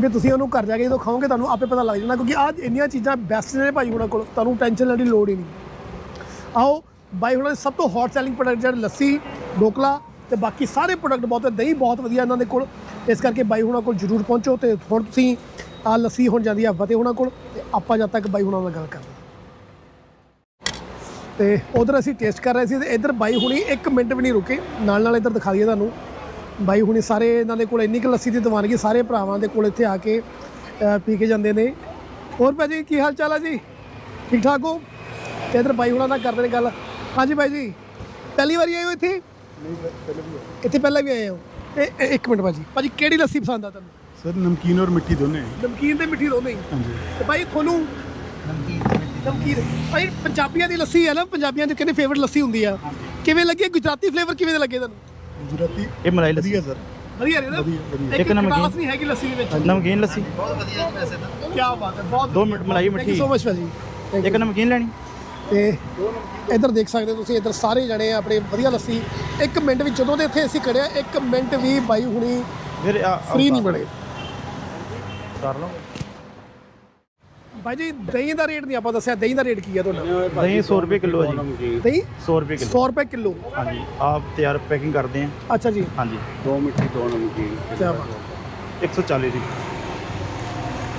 S1: ਵੀ ਤੁਸੀਂ ਉਹਨੂੰ ਘਰ ਜਾ ਕੇ ਜਦੋਂ ਖਾਓਗੇ ਤੁਹਾਨੂੰ ਆਪੇ ਪਤਾ ਲੱਗ ਜਾਣਾ ਕਿਉਂਕਿ ਆਹ ਇੰਨੀਆਂ ਚੀਜ਼ਾਂ ਬੈਸਟ ਨੇ ਭਾਈ ਉਹਨਾਂ ਕੋਲ ਤੁਹਾਨੂੰ ਟੈਨਸ਼ਨ ਲੈਣ ਦੀ ਲੋੜ ਹੀ ਨਹੀਂ। ਆਓ ਬਾਈ ਹੁਣਾਂ ਦੇ ਸਭ ਤੋਂ ਹੌਟ ਸੈਲਿੰਗ ਪ੍ਰੋਡਕਟ ਜਿਹੜੇ ਲੱਸੀ, ਢੋਕਲਾ ਤੇ ਬਾਕੀ ਸਾਰੇ ਪ੍ਰੋਡਕਟ ਬਹੁਤ ਦਹੀਂ ਬਹੁਤ ਵਧੀਆ ਇਹਨਾਂ ਦੇ ਕੋਲ। ਇਸ ਕਰਕੇ ਬਾਈ ਹੁਣਾਂ ਕੋਲ ਜਰੂਰ ਪਹੁੰਚੋ ਤੇ ਹੁਣ ਤੁਸੀਂ ਆ ਲੱਸੀ ਹੁਣ ਜਾਂਦੀ ਆ ਫਤਿਹ ਹੁਣਾਂ ਕੋਲ ਤੇ ਆਪਾਂ ਜਦ ਤੱਕ ਬਾਈ ਹੁਣਾਂ ਨਾਲ ਗੱਲ ਕਰਦੇ ਹਾਂ। ਤੇ ਉਧਰ ਅਸੀਂ ਟੇਸਟ ਕਰ ਰਹੇ ਸੀ ਤੇ ਇੱਧਰ ਬਾਈ ਹੁਣੀ 1 ਮਿੰਟ ਵੀ ਨਹੀਂ ਰੁਕੇ। ਨਾਲ ਨਾਲ ਇੱਧਰ ਦਿਖਾ ਦਈਏ ਤੁਹਾਨੂੰ। ਬਾਈ ਹੁਣੀ ਸਾਰੇ ਇਹਨਾਂ ਦੇ ਕੋਲ ਇੰਨੀ ਕੁ ਲੱਸੀ ਦੀ ਦੀਵਾਨਗੀ ਸਾਰੇ ਭਰਾਵਾਂ ਦੇ ਕੋਲ ਇੱਥੇ ਆ ਕੇ ਪੀ ਕੇ ਜਾਂਦੇ ਨੇ। ਹੋਰ ਭਾਜੀ, ਕੀ ਹਾਲ ਚਾਲ ਆ ਜੀ? ਠੀਕ ਠਾਕ ਹੋ? ਤੇ ਇੱਧਰ ਬਾਈ ਹੁਣਾਂ ਨਾਲ ਕਰਦੇ ਨੇ ਗੱਲ। ਹਾਂਜੀ ਬਾਈ ਜੀ। ਪਹਿਲੀ ਵਾਰੀ ਆਏ ਹੋ ਇੱਥੇ? ਨਹੀਂ ਪਹਿਲਾਂ ਵੀ ਇੱਥੇ ਪਹਿਲਾਂ ਵੀ ਆਏ ਹੋ। ਤੇ ਇਹ- ਇੱਕ ਮਿੰਟ ਭਾਜੀ। ਭਾਜੀ ਕਿਹੜੀ ਲੱਸੀ ਪਸੰਦ ਆ ਤੁਹਾਨੂੰ?
S4: ਸਰ ਨਮਕੀਨ ਔਰ ਮਿੱਠੀ ਦੋਨੇ।
S1: ਨਮਕੀਨ ਤੇ ਮਿੱਠੀ ਦੋਨੇ ਹੀ।
S4: ਹਾਂਜੀ।
S1: ਤੇ ਭਾਈ ਤੁਹਾਨੂੰ ਨਮਕੀਨ ਭਾਈ ਪੰਜਾਬੀਆਂ ਦੀ ਲੱਸੀ ਹੈ ਨਾ? ਪੰਜਾਬੀਆਂ ਦੀ ਕਹਿੰਦੇ ਫੇਵਰਟ ਲੱਸੀ ਹੁੰਦੀ ਆ? ਕਿਵੇਂ ਲੱਗੀ? ਗੁਜਰਾਤੀ ਫਲੇਵਰ ਕਿਵੇਂ ਦੇ ਲੱਗੇ ਤੁਹਾਨੂੰ?
S4: ਗੁਜਰਾਤੀ
S2: ਇਹ ਮਲਾਈ ਲੱਸੀ।
S4: ਵਧੀਆ ਸਰ।
S1: ਵਧੀਆ ਨੇ ਨਾ?
S4: ਵਧੀਆ, ਵਧੀਆ।
S1: ਇੱਕ
S2: ਇੱਕ ਨਮਕੀਨ।
S1: ਖਟਾਸ ਨਹੀਂ ਹੈਗੀ ਲੱਸੀ ਦੇ ਵਿੱਚ।
S2: ਨਮਕੀਨ ਲੱਸੀ।
S1: ਕੀ ਬਾਤ ਹੈ ਬਹੁਤ
S2: ਦੋ ਮਿੰਟ ਮਲਾਈ
S1: ਥੈਂਕ ਯੂ
S2: ਮਿੱਠੀ
S1: ਸੋ ਮਚ ਭਾਜੀ। Thank you.
S2: ਇੱਕ ਨਮਕੀਨ ਲੈਣੀ।
S1: ਤੇ ਇੱਧਰ ਦੇਖ ਸਕਦੇ ਹੋ ਤੁਸੀਂ ਇੱਧਰ ਸਾਰੇ ਜਣੇ ਆਪਣੇ ਵਧੀਆ ਲੱਸੀ। ਇੱਕ ਮਿੰਟ ਵਿੱਚ ਜਦੋਂ ਦੇ ਇੱਥੇ ਅਸੀਂ ਖੜਿਆ ਇੱਕ ਮਿੰਟ ਵੀ ਬਾਈ ਹੁਣੀ
S2: ਫਿਰ
S1: ਫ੍ਰੀ ਨਹੀਂ ਬਣੇ।
S2: ਕਰ ਲਓ।
S1: ਬਾਈ ਜੀ ਦਹੀਂ ਦਾ ਰੇਟ ਨਹੀਂ ਆਪਾਂ ਦੱਸਿਆ ਦਹੀਂ ਦਾ ਰੇਟ ਕੀ ਹੈ ਤੁਹਾਡਾ?
S2: ਦਹੀਂ 100 ਰੁਪਏ ਕਿਲੋ ਹੈ ਜੀ।
S1: ਦਹੀਂ
S2: 100 ਰੁਪਏ ਕਿਲੋ।
S1: 100 ਰੁਪਏ ਕਿਲੋ।
S2: ਹਾਂਜੀ ਆਪ ਤਿਆਰ ਪੈਕਿੰਗ ਕਰਦੇ ਆ।
S1: ਅੱਛਾ ਜੀ।
S2: ਹਾਂਜੀ।
S4: ਦੋ ਮਿੱਠੀ ਦੋ ਨਮਕੀਨ।
S1: ਕੀ ਬਾਤ। ਹੈ
S2: 140 ਦੀ।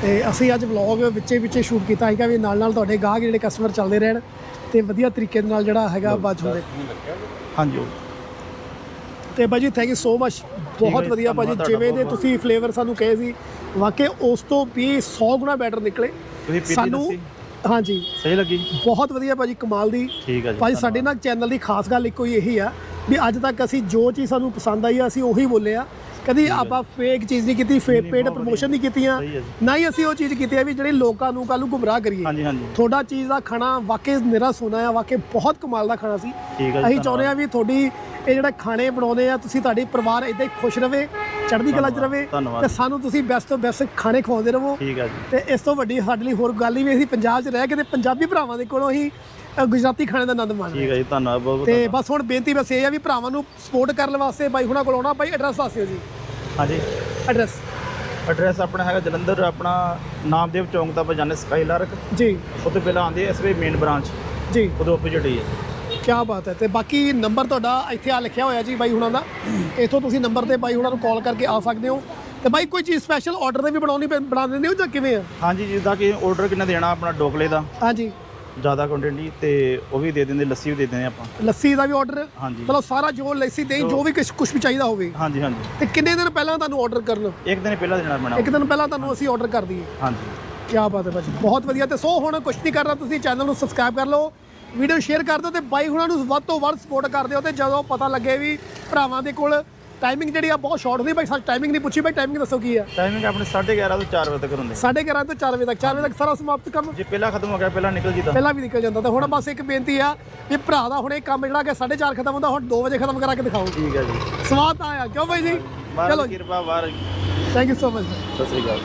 S1: ਤੇ ਅਸੀਂ ਅੱਜ ਵਲੌਗ ਵਿੱਚੇ ਵਿੱਚੇ ਸ਼ੂਟ ਕੀਤਾ। ਸੀਗਾ ਵੀ ਨਾਲ ਨਾਲ ਤੁਹਾਡੇ ਗਾਹਕ ਜਿਹੜੇ ਕਸਟਮਰ ਚੱਲਦੇ ਰਹਿਣ ਤੇ ਵਧੀਆ ਤਰੀਕੇ ਦੇ ਨਾਲ ਜਿਹੜਾ ਹੈਗਾ ਬਾਜ ਹੁੰਦੇ।
S2: ਹਾਂਜੀ।
S1: ਤੇ ਭਾਜੀ ਥੈਂਕ ਯੂ ਸੋ ਮਚ ਬਹੁਤ ਵਧੀਆ ਭਾਜੀ ਜਿਵੇਂ ਦੇ ਤੁਸੀਂ ਫਲੇਵਰ ਸਾਨੂੰ ਕਹੇ ਸੀ ਵਾਕਈ ਉਸ ਤੋਂ ਵੀ 100 ਗੁਣਾ ਬੈਟਰ ਨਿਕਲੇ। ਸਾਨੂੰ ਹਾਂਜੀ।
S2: ਸਹੀ ਲੱਗੀ?
S1: ਬਹੁਤ ਵਧੀਆ ਭਾਜੀ ਕਮਾਲ ਦੀ।
S2: ਠੀਕ ਹੈ ਜੀ
S1: ਭਾਜੀ ਸਾਡੇ ਨਾਲ ਚੈਨਲ ਦੀ ਖਾਸ ਗੱਲ ਇੱਕੋ ਹੀ ਇਹੀ ਆ ਵੀ ਅੱਜ ਤੱਕ ਅਸੀਂ ਜੋ ਚੀਜ਼ ਸਾਨੂੰ ਪਸੰਦ ਆਈ ਆ ਅਸੀਂ ਉਹੀ ਬੋਲੇ ਆ। ਕਦੀ ਆਪਾਂ ਫੇਕ ਚੀਜ਼ ਨਹੀਂ ਕੀਤੀ ਫੇਕ ਪੇਡ ਪ੍ਰਮੋਸ਼ਨ ਨਹੀਂ ਕੀਤੀਆਂ। ਨਾ ਹੀ ਅਸੀਂ ਉਹ ਚੀਜ਼ ਕੀਤੀ ਆ ਵੀ ਜਿਹੜੀ ਲੋਕਾਂ ਨੂੰ ਕੱਲ ਨੂੰ ਗੁੰਮਰਾਹ ਕਰੀਏ।
S2: ਹਾਂਜੀ ਹਾਂਜੀ।
S1: ਤੁਹਾਡਾ ਚੀਜ਼ ਦਾ ਖਾਣਾ ਵਾਕਈ ਨਿਰਾ ਸੋਨਾ ਆ ਵਾਕਈ ਬਹੁਤ ਕਮਾਲ ਦਾ ਖਾਣਾ ਸੀ। ਅਸੀਂ ਚਾਹੁੰਦੇ ਆ ਵੀ ਤੁਹਾਡੀ ਇਹ ਜਿਹੜਾ ਖਾਣੇ ਬਣਾਉਂਦੇ ਆ ਤੁਸੀਂ ਤੁਹਾਡੀ ਪਰਿਵਾਰ ਇਦਾਂ ਹੀ ਖੁਸ਼ ਰਵੇ ਚੜ੍ਹਦੀ ਕਲਾ 'ਚ ਰਵੇ
S2: ਧੰਨਵਾਦ।
S1: ਤੇ ਸਾਨੂੰ ਤੁਸੀਂ ਬੈਸਟ ਤੋਂ ਬੈਸਟ ਖਾਣੇ ਖਵਾਉਂਦੇ ਰਹੋ
S2: ਠੀਕ ਹੈ ਜੀ।
S1: ਤੇ ਇਸ ਤੋਂ ਵੱਡੀ ਸਾਡੇ ਲਈ ਹੋਰ ਗੱਲ ਹੀ ਵੀ ਅਸੀਂ ਪੰਜਾਬ 'ਚ ਰਹਿ ਕੇ ਤੇ ਪੰਜਾਬੀ ਭਰਾਵਾਂ ਦੇ ਕੋਲੋਂ ਹੀ ਗੁਜਰਾਤੀ ਖਾਣੇ ਦਾ ਆਨੰਦ ਮਾਣਦੇ
S2: ਠੀਕ ਹੈ ਜੀ ਧੰਨਵਾਦ ਬਹੁਤ
S1: ਤੇ। ਬਸ ਹੁਣ ਬੇਨਤੀ ਬਸ ਇਹ ਆ ਵੀ ਭਰਾਵਾਂ ਨੂੰ ਸਪੋਰਟ ਕਰਨ ਵਾਸਤੇ ਬਾਈ ਹੁਣਾਂ ਕੋਲ ਆਉਣਾ ਬਾਈ ਐਡਰੈਸ ਦੱਸਿਓ ਜੀ।
S2: ਹਾਂਜੀ।
S1: ਐਡਰੈਸ
S2: ਐਡਰੈਸ ਆਪਣਾ ਹੈਗਾ ਜਲੰਧਰ ਆਪਣਾ ਨਾਮਦੇਵ ਚੌਂਕ ਤੋਂ ਆਪਾਂ ਜਾਂਦੇ ਸਕਾਈਲਾਰਕ
S1: ਜੀ।
S2: ਉੱਥੇ ਪਹਿਲਾਂ ਆਉਂਦੀ ਐਸਬੀ ਮੇਨ ਬ੍ਰਾਂਚ
S1: ਜੀ।
S2: ਉਹਦੇ ਆਪੋਜ਼ਿਟ ਹੀ ਹੈ।
S1: ਕੀ ਬਾਤ ਹੈ। ਤੇ ਬਾਕੀ ਨੰਬਰ ਤੁਹਾਡਾ ਇੱਥੇ ਆ ਲਿਖਿਆ ਹੋਇਆ ਜੀ ਬਾਈ ਹੁਣਾਂ ਦਾ। ਇੱਥੋਂ ਤੁਸੀਂ ਨੰਬਰ ਤੇ ਬਾਈ ਹੁਣਾਂ ਨੂੰ ਕਾਲ ਕਰਕੇ ਆ ਸਕਦੇ ਹੋ। ਤੇ ਬਾਈ ਕੋਈ ਚੀਜ਼ ਸਪੈਸ਼ਲ ਆਰਡਰ ਤੇ ਵੀ ਬਣਾਉਣੀ ਬਣਾ ਦਿੰਦੇ ਹੋ ਜਾਂ ਕਿਵੇਂ ਆ?
S2: ਹਾਂਜੀ ਜਿੱਦਾਂ ਕਿ ਆਰਡਰ ਕਿੰਨਾ ਦੇਣਾ ਆਪਣਾ ਡੋਕਲੇ ਦਾ।
S1: ਹਾਂਜੀ।
S2: ਜ਼ਿਆਦਾ ਕੁਆਂਟੀਟੀ ਤੇ ਉਹ ਵੀ ਦੇ ਦਿੰਦੇ ਲੱਸੀ ਵੀ ਦੇ ਦਿੰਦੇ ਆਪਾਂ।
S1: ਲੱਸੀ ਦਾ ਵੀ ਆਰਡਰ
S2: ਹਾਂਜੀ।
S1: ਮਤਲਬ ਸਾਰਾ ਜੋ ਲੱਸੀ ਦਹੀਂ ਜੋ ਵੀ ਕੁਝ ਕੁਝ ਵੀ ਚਾਹੀਦਾ ਹੋਵੇ।
S2: ਹਾਂਜੀ ਹਾਂਜੀ।
S1: ਤੇ ਕਿੰਨੇ ਦਿਨ ਪਹਿਲਾਂ ਤੁਹਾਨੂੰ ਆਰਡਰ ਕਰਨ?
S2: ਇੱਕ ਦਿਨ ਪਹਿਲਾਂ ਦੇਣਾ ਪੈਣਾ
S1: ਇੱਕ ਦਿਨ ਪਹਿਲਾਂ ਤੁਹਾਨੂੰ ਅਸੀਂ ਆਰਡਰ ਕਰ ਦਈਏ।
S2: ਹਾਂਜੀ।
S1: ਕੀ ਬਾਤ ਹੈ ਭਾਜੀ ਬਹੁਤ ਵਧੀਆ। ਤੇ ਸੋ ਹੁਣ ਕੁਛ ਨਹੀਂ ਕਰਨਾ ਤੁਸੀਂ ਚੈਨਲ ਨੂੰ ਸਬਸਕ੍ਰਾਈਬ ਕਰ ਲਓ ਵੀਡੀਓ ਸ਼ੇਅਰ ਕਰ ਦਿਓ ਤੇ ਬਾਈ ਹੁਣਾਂ ਨੂੰ ਵੱਧ ਤੋਂ ਵੱਧ ਸਪੋਰਟ ਕਰ ਦਿਓ ਤੇ ਜਦੋਂ ਪਤਾ ਲੱਗੇ ਵੀ ਭਰਾਵਾਂ ਦੇ ਕੋਲ ਟਾਈਮਿੰਗ ਜਿਹੜੀ ਆ ਬਹੁਤ ਸ਼ਾਰਟ ਹੁੰਦੀ ਬਾਈ ਸਾਡੀ ਟਾਈਮਿੰਗ ਨਹੀਂ ਪੁੱਛੀ ਬਾਈ ਟਾਈਮਿੰਗ ਦੱਸੋ ਕੀ ਆ?
S2: ਟਾਈਮਿੰਗ ਆਪਣੇ 11:30 ਤੋਂ 4 ਵਜੇ ਤੱਕ ਹੁੰਦੇ
S1: 11:30 ਤੋਂ 4 ਵਜੇ ਤੱਕ 4 ਵਜੇ ਤੱਕ ਸਾਰਾ ਸਮਾਪਤ ਕੰਮ
S2: ਜੇ ਪਹਿਲਾਂ ਖਤਮ ਹੋ ਗਿਆ ਪਹਿਲਾਂ ਨਿਕਲ ਜੀਦਾ।
S1: ਪਹਿਲਾਂ ਵੀ ਨਿਕਲ ਜਾਂਦਾ ਤੇ ਹੁਣ ਬਸ ਇੱਕ ਬੇਨਤੀ ਆ ਵੀ ਭਰਾ ਦਾ ਹੁਣ ਇਹ ਕੰਮ ਜਿਹੜਾ ਕਿ 4:30 ਖਤਮ ਹੁੰਦਾ ਹੁਣ 2 ਵਜੇ ਖਤਮ ਕਰਾ ਕੇ ਦਿਖਾਓ।
S2: ਠੀਕ ਹੈ ਜੀ।
S1: ਸਵਾਦ ਆਇਆ ਕਿਉਂ ਬਾਈ ਜੀ? ਚਲੋ
S2: ਕਿਰਪਾ ਬਾਹਰ
S1: ਥੈਂਕ ਯੂ ਸੋ ਮਚ
S2: ਸਤਿ ਸ੍ਰੀ ਅਕਾਲ।